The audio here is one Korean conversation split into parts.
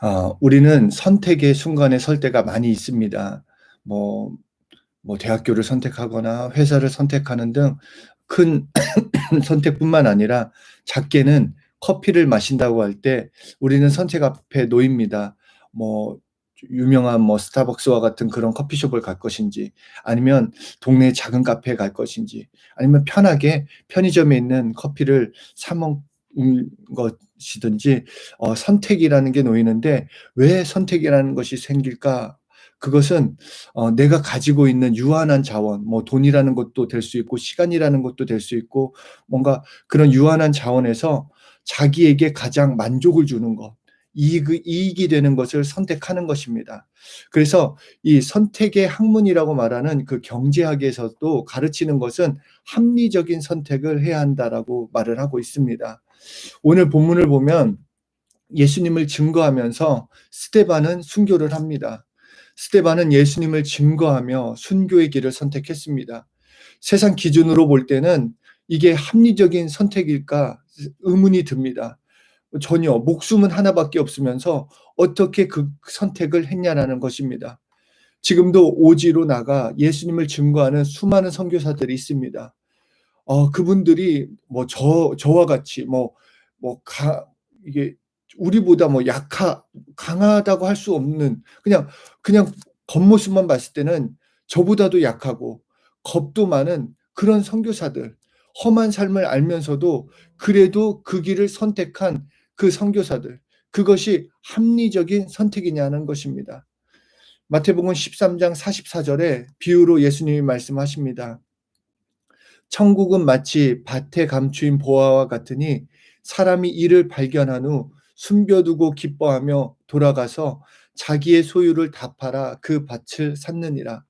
아 우리는 선택의 순간에 설 때가 많이 있습니다. 뭐 뭐 대학교를 선택하거나 회사를 선택하는 등 큰 선택뿐만 아니라 작게는 커피를 마신다고 할 때 우리는 선택 앞에 놓입니다. 뭐 유명한 뭐 스타벅스와 같은 그런 커피숍을 갈 것인지 아니면 동네 작은 카페에 갈 것인지 아니면 편하게 편의점에 있는 커피를 사 먹는 것이든지 어 선택이라는 게 놓이는데 왜 선택이라는 것이 생길까? 그것은 어 내가 가지고 있는 유한한 자원 뭐 돈이라는 것도 될 수 있고 시간이라는 것도 될 수 있고 뭔가 그런 유한한 자원에서 자기에게 가장 만족을 주는 것 이익 이익이 되는 것을 선택하는 것입니다. 그래서 이 선택의 학문이라고 말하는 그 경제학에서도 가르치는 것은 "합리적인 선택을 해야 한다."라고 말을 하고 있습니다. 오늘 본문을 보면 예수님을 증거하면서 스데반은 순교를 합니다. 스데반은 예수님을 증거하며 순교의 길을 선택했습니다. 세상 기준으로 볼 때는 '이게 합리적인 선택일까?' 의문이 듭니다. 전혀 목숨은 하나밖에 없으면서 어떻게 그 선택을 했냐라는 것입니다. 지금도 오지로 나가 예수님을 증거하는 수많은 선교사들이 있습니다. 어 그분들이 뭐 저 저와 같이 뭐 뭐 가 이게 우리보다 뭐 약하 강하다고 할 수 없는 그냥 그냥 겉모습만 봤을 때는 저보다도 약하고 겁도 많은 그런 선교사들 험한 삶을 알면서도 그래도 그 길을 선택한 그 선교사들 그것이 합리적인 선택이냐는 것입니다. 마태복음 13장 44절에 비유로 예수님이 말씀하십니다. 천국은 마치 밭에 감추인 보화와 같으니 사람이 이를 발견한 후 숨겨두고 기뻐하며 돌아가서 자기의 소유를 다 팔아 그 밭을 샀느니라.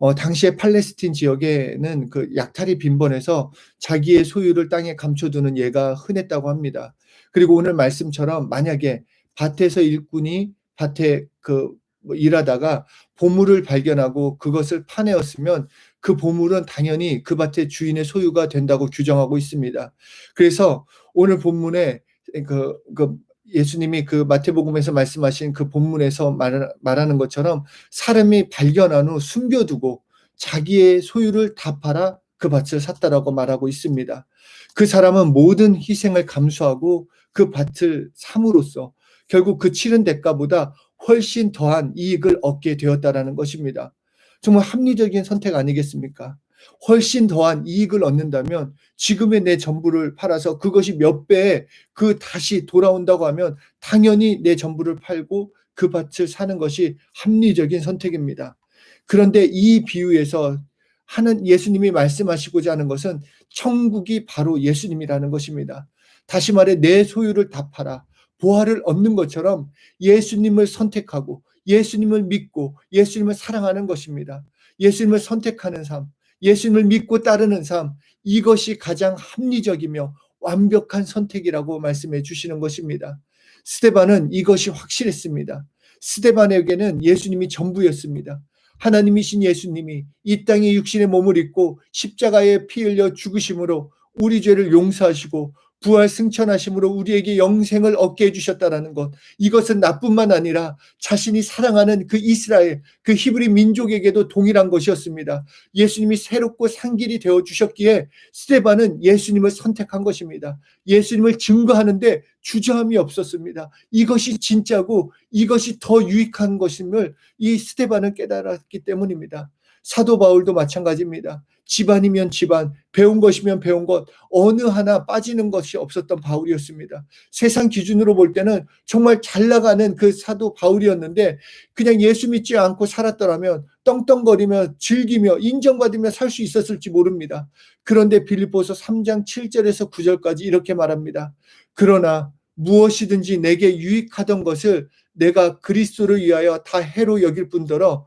어 당시에 팔레스틴 지역에는 그 약탈이 빈번해서 자기의 소유를 땅에 감춰두는 예가 흔했다고 합니다. 그리고 오늘 말씀처럼 만약에 밭에서 일꾼이 밭에 그뭐 일하다가 보물을 발견하고 그것을 파내었으면 그 보물은 당연히 그 밭의 주인의 소유가 된다고 규정하고 있습니다. 그래서 오늘 본문에 그, 그 예수님이 그 마태복음에서 말씀하신 그 본문에서 말, 말하는 것처럼 사람이 발견한 후 숨겨두고 자기의 소유를 다 팔아 그 밭을 샀다라고 말하고 있습니다. 그 사람은 모든 희생을 감수하고 그 밭을 삼으로써 결국 그 치른 대가보다 훨씬 더한 이익을 얻게 되었다라는 것입니다. 정말 합리적인 선택 아니겠습니까? 훨씬 더한 이익을 얻는다면 지금의 내 전부를 팔아서 그것이 몇 배에 그 다시 돌아온다고 하면 당연히 내 전부를 팔고 그 밭을 사는 것이 합리적인 선택입니다. 그런데 이 비유에서 하는 예수님이 말씀하시고자 하는 것은 천국이 바로 예수님이라는 것입니다. 다시 말해 내 소유를 다 팔아 보화를 얻는 것처럼 예수님을 선택하고 예수님을 믿고 예수님을 사랑하는 것입니다. 예수님을 선택하는 삶, 예수님을 믿고 따르는 삶, 이것이 가장 합리적이며 완벽한 선택이라고 말씀해 주시는 것입니다. 스테반은 이것이 확실했습니다. 스테반에게는 예수님이 전부였습니다. 하나님이신 예수님이 이 땅에 육신의 몸을 입고 십자가에 피 흘려 죽으심으로 우리 죄를 용서하시고 부활 승천하심으로 우리에게 영생을 얻게 해주셨다라는 것. 이것은 나뿐만 아니라 자신이 사랑하는 그 이스라엘, 그 히브리 민족에게도 동일한 것이었습니다. 예수님이 새롭고 상길이 되어 주셨기에 스테반은 예수님을 선택한 것입니다. 예수님을 증거하는데 주저함이 없었습니다. 이것이 진짜고 이것이 더 유익한 것임을 이 스테반은 깨달았기 때문입니다. 사도 바울도 마찬가지입니다. 집안이면 집안, 배운 것이면 배운 것, 어느 하나 빠지는 것이 없었던 바울이었습니다. 세상 기준으로 볼 때는 정말 잘 나가는 그 사도 바울이었는데 그냥 예수 믿지 않고 살았더라면 떵떵거리며 즐기며 인정받으며 살 수 있었을지 모릅니다. 그런데 빌립보서 3장 7절에서 9절까지 이렇게 말합니다. 그러나 무엇이든지 내게 유익하던 것을 내가 그리스도를 위하여 다 해로 여길 뿐더러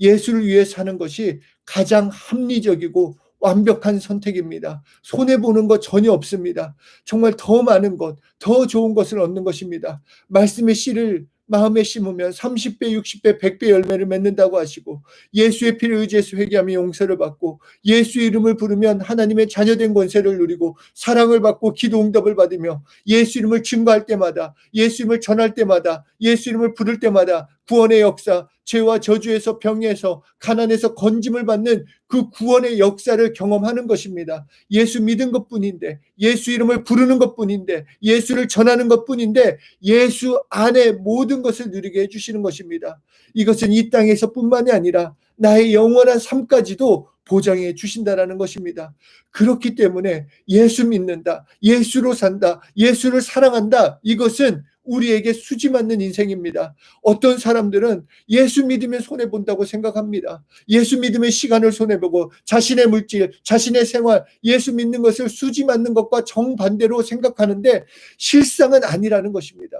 예수를 위해 사는 것이 가장 합리적이고 완벽한 선택입니다. 손해보는 것 전혀 없습니다. 정말 더 많은 것, 더 좋은 것을 얻는 것입니다. 말씀의 씨를 마음에 심으면 30배, 60배, 100배 열매를 맺는다고 하시고 예수의 피를 의지해서 회개하며 용서를 받고 예수 이름을 부르면 하나님의 자녀된 권세를 누리고 사랑을 받고 기도 응답을 받으며 예수 이름을 증거할 때마다 예수 이름을 전할 때마다 예수 이름을 부를 때마다 구원의 역사, 죄와 저주에서 병에서 가난에서 건짐을 받는 그 구원의 역사를 경험하는 것입니다. 예수 믿은 것뿐인데 예수 이름을 부르는 것뿐인데 예수를 전하는 것뿐인데 예수 안에 모든 것을 누리게 해 주시는 것입니다. 이것은 이 땅에서뿐만이 아니라 나의 영원한 삶까지도 보장해 주신다라는 것입니다. 그렇기 때문에 예수 믿는다, 예수로 산다, 예수를 사랑한다. 이것은 우리에게 수지 맞는 인생입니다. 어떤 사람들은 예수 믿으면 손해 본다고 생각합니다. 예수 믿으면 시간을 손해 보고 자신의 물질, 자신의 생활, 예수 믿는 것을 수지 맞는 것과 정반대로 생각하는데 실상은 아니라는 것입니다.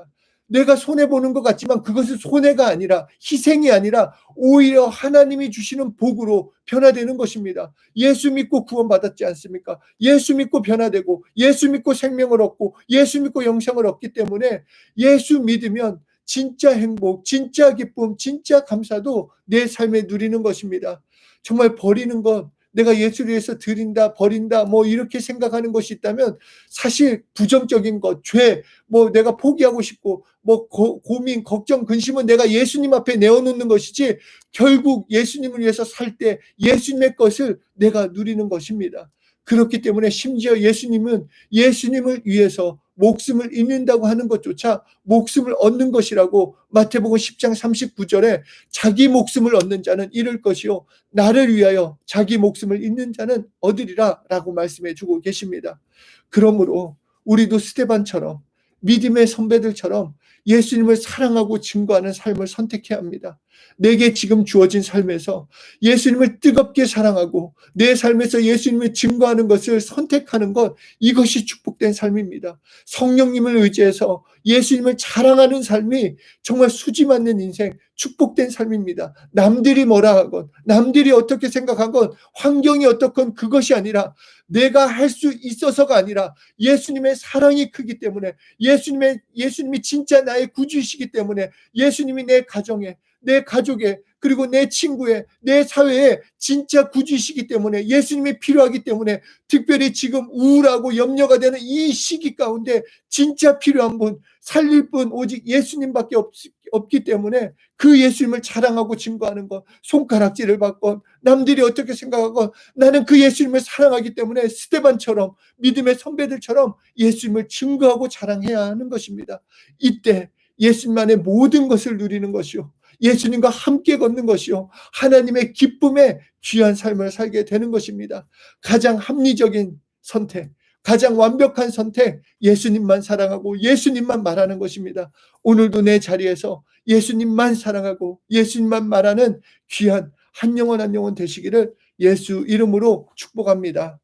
내가 손해 보는 것 같지만 그것은 손해가 아니라 희생이 아니라 오히려 하나님이 주시는 복으로 변화되는 것입니다. 예수 믿고 구원받았지 않습니까? 예수 믿고 변화되고 예수 믿고 생명을 얻고 예수 믿고 영생을 얻기 때문에 예수 믿으면 진짜 행복, 진짜 기쁨, 진짜 감사도 내 삶에 누리는 것입니다. 정말 버리는 것 내가 예수를 위해서 드린다, 버린다, 뭐 이렇게 생각하는 것이 있다면 사실 부정적인 것, 죄, 뭐 내가 포기하고 싶고, 뭐 고, 고민, 걱정, 근심은 내가 예수님 앞에 내어놓는 것이지 결국 예수님을 위해서 살 때 예수님의 것을 내가 누리는 것입니다. 그렇기 때문에 심지어 예수님은 예수님을 위해서 목숨을 잃는다고 하는 것조차 목숨을 얻는 것이라고 마태복음 10장 39절에 자기 목숨을 얻는 자는 잃을 것이요 나를 위하여 자기 목숨을 잃는 자는 얻으리라라고 말씀해 주고 계십니다. 그러므로 우리도 스테반처럼 믿음의 선배들처럼 예수님을 사랑하고 증거하는 삶을 선택해야 합니다. 내게 지금 주어진 삶에서 예수님을 뜨겁게 사랑하고 내 삶에서 예수님을 증거하는 것을 선택하는 것 이것이 축복된 삶입니다. 성령님을 의지해서 예수님을 자랑하는 삶이 정말 수지 맞는 인생, 축복된 삶입니다. 남들이 뭐라 하건, 남들이 어떻게 생각하건, 환경이 어떻건 그것이 아니라 내가 할 수 있어서가 아니라 예수님의 사랑이 크기 때문에 예수님의 예수님이 진짜 나의 구주이시기 때문에 예수님이 내 가정에 내 가족에 그리고 내 친구에 내 사회에 진짜 구주이시기 때문에 예수님이 필요하기 때문에 특별히 지금 우울하고 염려가 되는 이 시기 가운데 진짜 필요한 분 살릴 분 오직 예수님밖에 없, 없기 때문에 그 예수님을 자랑하고 증거하는 것 손가락질을 받건 남들이 어떻게 생각하건 나는 그 예수님을 사랑하기 때문에 스테반처럼 믿음의 선배들처럼 예수님을 증거하고 자랑해야 하는 것입니다. 이때 예수님만의 모든 것을 누리는 것이요. 예수님과 함께 걷는 것이요. 하나님의 기쁨에 귀한 삶을 살게 되는 것입니다. 가장 합리적인 선택, 가장 완벽한 선택, 예수님만 사랑하고 예수님만 말하는 것입니다. 오늘도 내 자리에서 예수님만 사랑하고 예수님만 말하는 귀한 한 영혼 한 영혼 되시기를 예수 이름으로 축복합니다.